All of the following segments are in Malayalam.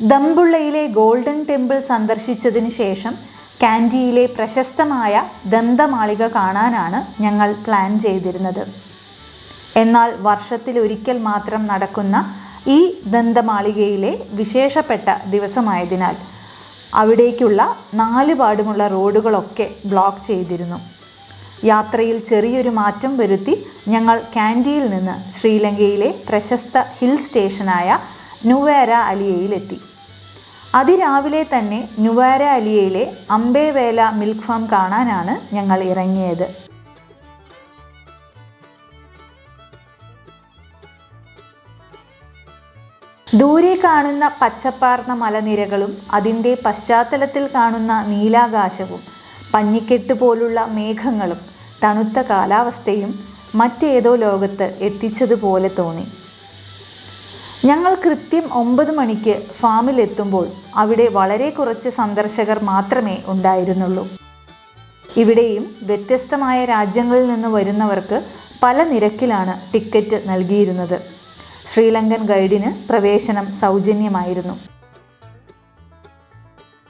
ദമ്പുള്ളയിലെ ഗോൾഡൻ ടെമ്പിൾ സന്ദർശിച്ചതിന് ശേഷം കാൻഡിയിലെ പ്രശസ്തമായ ദന്തമാളിക കാണാനാണ് ഞങ്ങൾ പ്ലാൻ ചെയ്തിരുന്നത്. എന്നാൽ വർഷത്തിൽ വർഷത്തിലൊരിക്കൽ മാത്രം നടക്കുന്ന ഈ ദന്തമാളികയിലെ വിശേഷപ്പെട്ട ദിവസമായതിനാൽ അവിടേക്കുള്ള നാല് പാടുമുള്ള റോഡുകളൊക്കെ ബ്ലോക്ക് ചെയ്തിരുന്നു. യാത്രയിൽ ചെറിയൊരു മാറ്റം വരുത്തി ഞങ്ങൾ കാൻഡിയിൽ നിന്ന് ശ്രീലങ്കയിലെ പ്രശസ്ത ഹിൽ സ്റ്റേഷനായ നുവേര അലിയയിലെത്തി. അതിരാവിലെ തന്നെ നുവാര അലിയയിലെ അംബേവേല മിൽക്ക് ഫാം കാണാനാണ് ഞങ്ങൾ ഇറങ്ങിയത്. ദൂരെ കാണുന്ന പച്ചപ്പാർന്ന മലനിരകളും അതിന്റെ പശ്ചാത്തലത്തിൽ കാണുന്ന നീലാകാശവും പഞ്ഞിക്കെട്ട് പോലുള്ള മേഘങ്ങളും തണുത്ത കാലാവസ്ഥയും മറ്റേതോ ലോകത്ത് എത്തിച്ചതുപോലെ തോന്നി. ഞങ്ങൾ കൃത്യം ഒമ്പത് മണിക്ക് ഫാമിലെത്തുമ്പോൾ അവിടെ വളരെ കുറച്ച് സന്ദർശകർ മാത്രമേ ഉണ്ടായിരുന്നുള്ളൂ. ഇവിടെയും വ്യത്യസ്തമായ രാജ്യങ്ങളിൽ നിന്ന് വരുന്നവർക്ക് പല നിരക്കിലാണ് ടിക്കറ്റ് നൽകിയിരുന്നത്. ശ്രീലങ്കൻ ഗൈഡിന് പ്രവേശനം സൗജന്യമായിരുന്നു.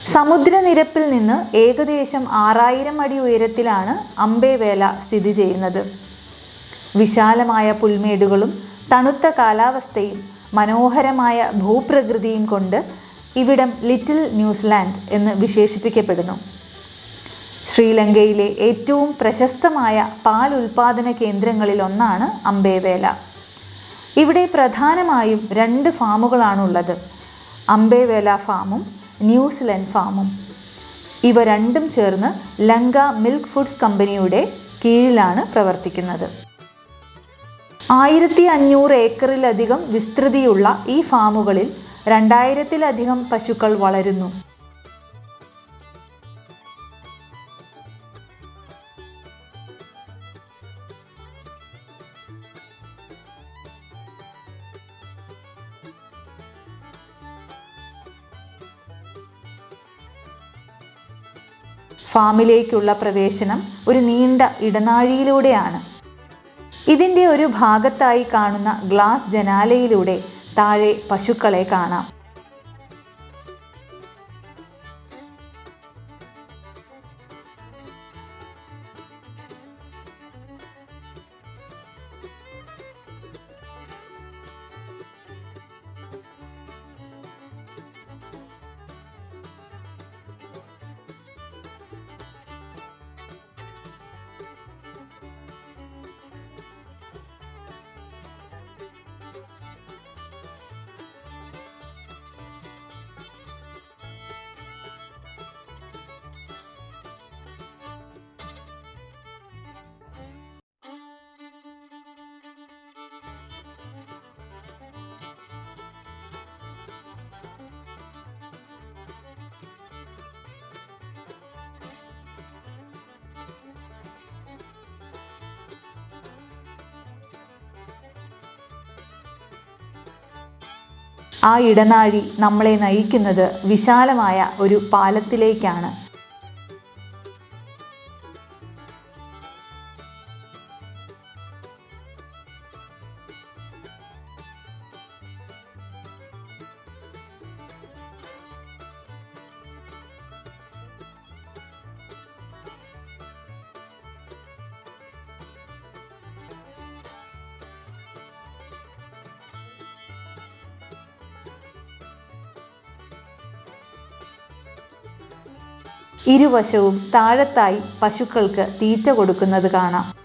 സമുദ്രനിരപ്പിൽ നിന്ന് ഏകദേശം ആറായിരം അടി ഉയരത്തിലാണ് അമ്പേവേല സ്ഥിതി ചെയ്യുന്നത്. വിശാലമായ പുൽമേടുകളും തണുത്ത കാലാവസ്ഥയും മനോഹരമായ ഭൂപ്രകൃതിയും കൊണ്ട് ഇവിടം ലിറ്റിൽ ന്യൂസിലാൻഡ് എന്ന് വിശേഷിപ്പിക്കപ്പെടുന്നു. ശ്രീലങ്കയിലെ ഏറ്റവും പ്രശസ്തമായ പാൽ ഉൽപാദന കേന്ദ്രങ്ങളിലൊന്നാണ് അമ്പേവേല. ഇവിടെ പ്രധാനമായും രണ്ട് ഫാമുകളാണുള്ളത്. അമ്പേവേല ഫാമും ന്യൂസിലൻഡ് ഫാമും. ഇവ രണ്ടും ചേർന്ന് ലങ്ക മിൽക്ക് ഫുഡ്സ് കമ്പനിയുടെ കീഴിലാണ് പ്രവർത്തിക്കുന്നത്. ആയിരത്തി അഞ്ഞൂറ് ഏക്കറിലധികം വിസ്തൃതിയുള്ള ഈ ഫാമുകളിൽ രണ്ടായിരത്തിലധികം പശുക്കൾ വളരുന്നു. ഫാമിലേക്കുള്ള പ്രവേശനം ഒരു നീണ്ട ഇടനാഴിയിലൂടെയാണ്. ഇതിന്റെ ഒരു ഭാഗത്തായി കാണുന്ന ഗ്ലാസ് ജനാലയിലൂടെ താഴെ പശുക്കളെ കാണാം. ആ ഇടനാഴി നമ്മളെ നയിക്കുന്നത് വിശാലമായ ഒരു പാലത്തിലേക്കാണ്. ഇരുവശവും താഴത്തായി പശുക്കൾക്ക് തീറ്റ കൊടുക്കുന്നത് കാണാം.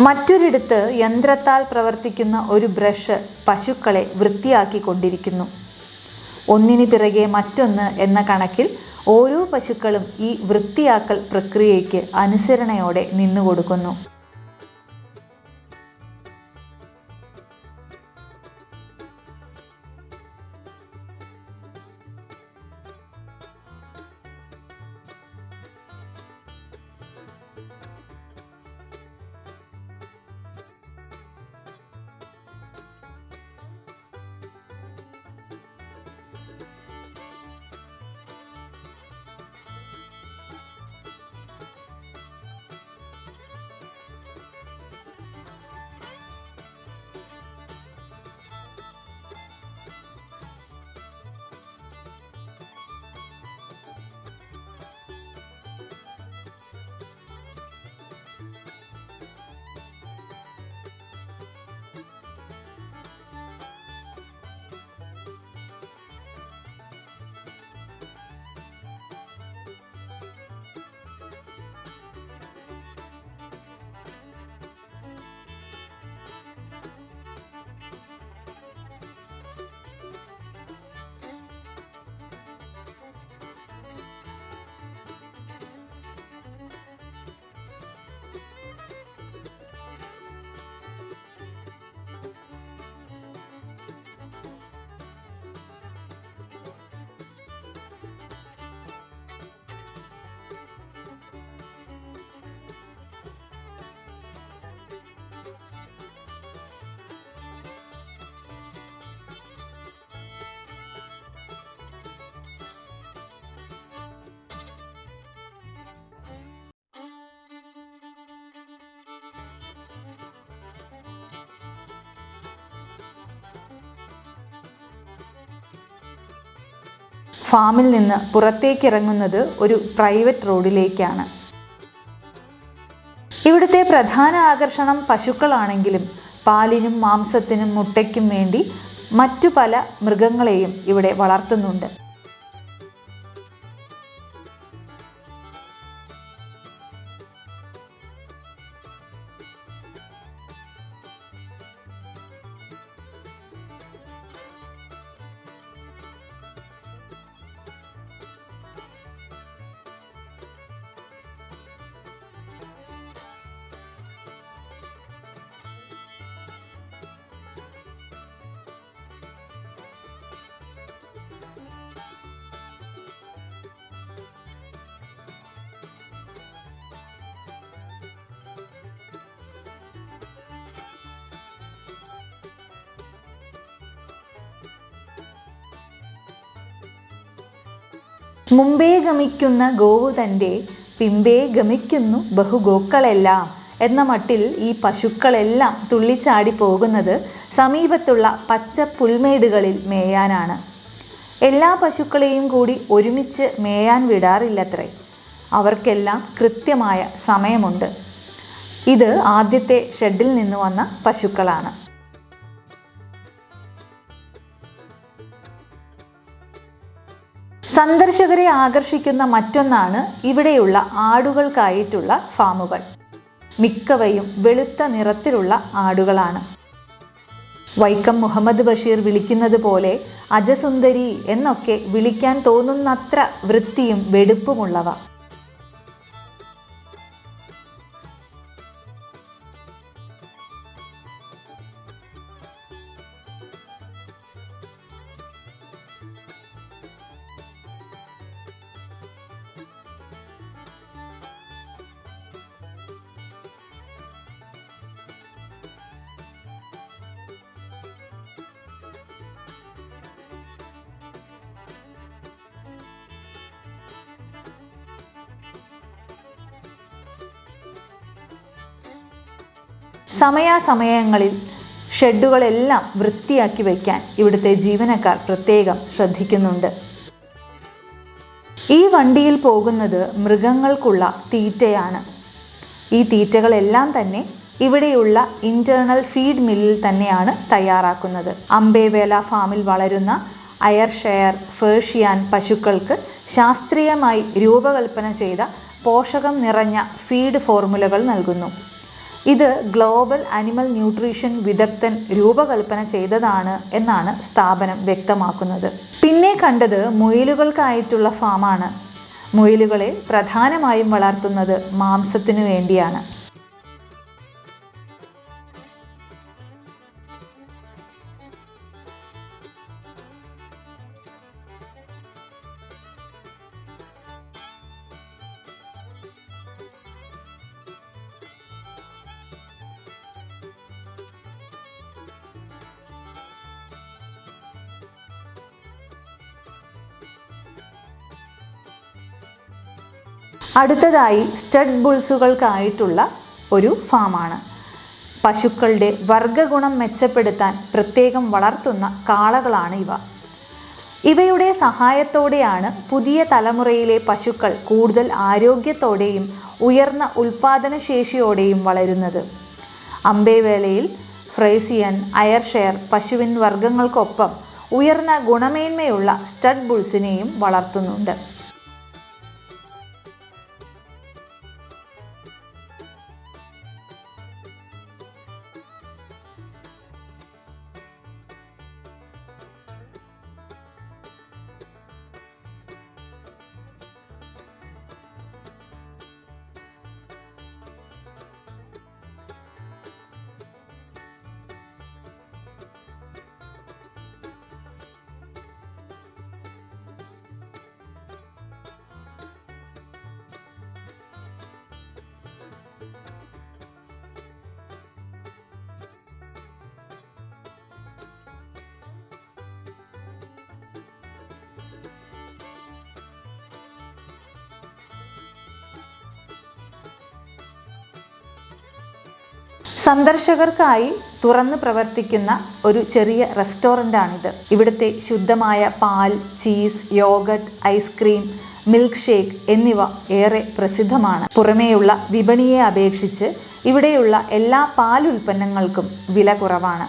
മറ്റൊരിടത്ത് യന്ത്രത്താൽ പ്രവർത്തിക്കുന്ന ഒരു ബ്രഷ് പശുക്കളെ വൃത്തിയാക്കിക്കൊണ്ടിരിക്കുന്നു. ഒന്നിനു പിറകെ മറ്റൊന്ന് എന്ന കണക്കിൽ ഓരോ പശുക്കളും ഈ വൃത്തിയാക്കൽ പ്രക്രിയയ്ക്ക് അനുസരണയോടെ നിന്നുകൊടുക്കുന്നു. ഫാമിൽ നിന്ന് പുറത്തേക്കിറങ്ങുന്നത് ഒരു പ്രൈവറ്റ് റോഡിലേക്കാണ്. ഇവിടുത്തെ പ്രധാന ആകർഷണം പശുക്കളാണെങ്കിലും പാലിനും മാംസത്തിനും മുട്ടയ്ക്കും വേണ്ടി മറ്റു പല മൃഗങ്ങളെയും ഇവിടെ വളർത്തുന്നുണ്ട്. മുമ്പേ ഗമിക്കുന്ന ഗോവു തന്റെ പിമ്പേ ഗമിക്കുന്നു ബഹുഗോക്കളെല്ലാം. എന്ന മട്ടിൽ ഈ പശുക്കളെല്ലാം തുള്ളിച്ചാടി പോകുന്നത് സമീപത്തുള്ള പച്ച പുൽമേടുകളിൽ മേയാനാണ്. എല്ലാ പശുക്കളെയും കൂടി ഒരുമിച്ച് മേയാൻ വിടാറില്ലത്രേ. അവർക്കെല്ലാം കൃത്യമായ സമയമുണ്ട്. ഇത് ആദ്യത്തെ ഷെഡിൽ നിന്ന് വന്ന പശുക്കളാണ്. സന്ദർശകരെ ആകർഷിക്കുന്ന മറ്റൊന്നാണ് ഇവിടെയുള്ള ആടുകൾക്കായിട്ടുള്ള ഫാമുകൾ. മിക്കവയും വെളുത്ത നിറത്തിലുള്ള ആടുകളാണ്. വൈക്കം മുഹമ്മദ് ബഷീർ വിളിക്കുന്നത് പോലെ അജസുന്ദരി എന്നൊക്കെ വിളിക്കാൻ തോന്നുന്നത്ര വൃത്തിയും വെടുപ്പുമുള്ളവ. സമയാസമയങ്ങളിൽ ഷെഡുകളെല്ലാം വൃത്തിയാക്കി വയ്ക്കാൻ ഇവിടുത്തെ ജീവനക്കാർ പ്രത്യേകം ശ്രദ്ധിക്കുന്നുണ്ട്. ഈ വണ്ടിയിൽ പോകുന്നത് മൃഗങ്ങൾക്കുള്ള തീറ്റയാണ്. ഈ തീറ്റകളെല്ലാം തന്നെ ഇവിടെയുള്ള ഇന്റേണൽ ഫീഡ് മില്ലിൽ തന്നെയാണ് തയ്യാറാക്കുന്നത്. അംബേവേല ഫാമിൽ വളരുന്ന അയർ ഷെയർ ഫേർഷിയാൻ പശുക്കൾക്ക് ശാസ്ത്രീയമായി രൂപകൽപ്പന ചെയ്ത പോഷകം നിറഞ്ഞ ഫീഡ് ഫോർമുലകൾ നൽകുന്നു. ഇത് ഗ്ലോബൽ അനിമൽ ന്യൂട്രീഷൻ വിദഗ്ധൻ രൂപകൽപ്പന ചെയ്തതാണ് എന്നാണ് സ്ഥാപനം വ്യക്തമാക്കുന്നത്. പിന്നെ കണ്ടത് മുയിലുകൾക്കായിട്ടുള്ള ഫാമാണ്. മുയിലുകളെ പ്രധാനമായും വളർത്തുന്നത് മാംസത്തിനു വേണ്ടിയാണ്. അടുത്തതായി സ്റ്റഡ് ബുൾസുകൾക്കായിട്ടുള്ള ഒരു ഫാമാണ്. പശുക്കളുടെ വർഗഗുണം മെച്ചപ്പെടുത്താൻ പ്രത്യേകം വളർത്തുന്ന കാളകളാണ് ഇവ. ഇവയുടെ സഹായത്തോടെയാണ് പുതിയ തലമുറയിലെ പശുക്കൾ കൂടുതൽ ആരോഗ്യത്തോടെയും ഉയർന്ന ഉൽപാദനശേഷിയോടെയും വളരുന്നത്. അമ്പേവേലയിൽ ഫ്രേസിയൻ അയർഷെയർ പശുവിൻ വർഗങ്ങൾക്കൊപ്പം ഉയർന്ന ഗുണമേന്മയുള്ള സ്റ്റഡ് ബുൾസിനെയും വളർത്തുന്നുണ്ട്. സന്ദർശകർക്കായി തുറന്ന് പ്രവർത്തിക്കുന്ന ഒരു ചെറിയ റെസ്റ്റോറന്റാണിത് ഇവിടുത്തെ ശുദ്ധമായ പാൽ cheese yoghurt ice cream milk shake എന്നിവ ഏറെ പ്രസിദ്ധമാണ്. പുറമേയുള്ള വിപണിയെ അപേക്ഷിച്ച് ഇവിടെയുള്ള എല്ലാ പാൽ ഉൽപ്പന്നങ്ങൾക്കും വില കുറവാണ്.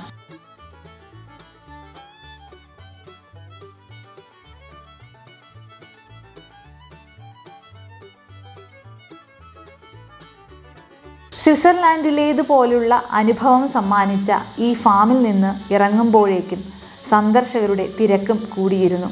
സ്വിറ്റ്സർലാൻഡിലേതുപോലുള്ള അനുഭവം സമ്മാനിച്ച ഈ ഫാമിൽ നിന്ന് ഇറങ്ങുമ്പോഴേക്കും സന്ദർശകരുടെ തിരക്കും കൂടിയിരുന്നു.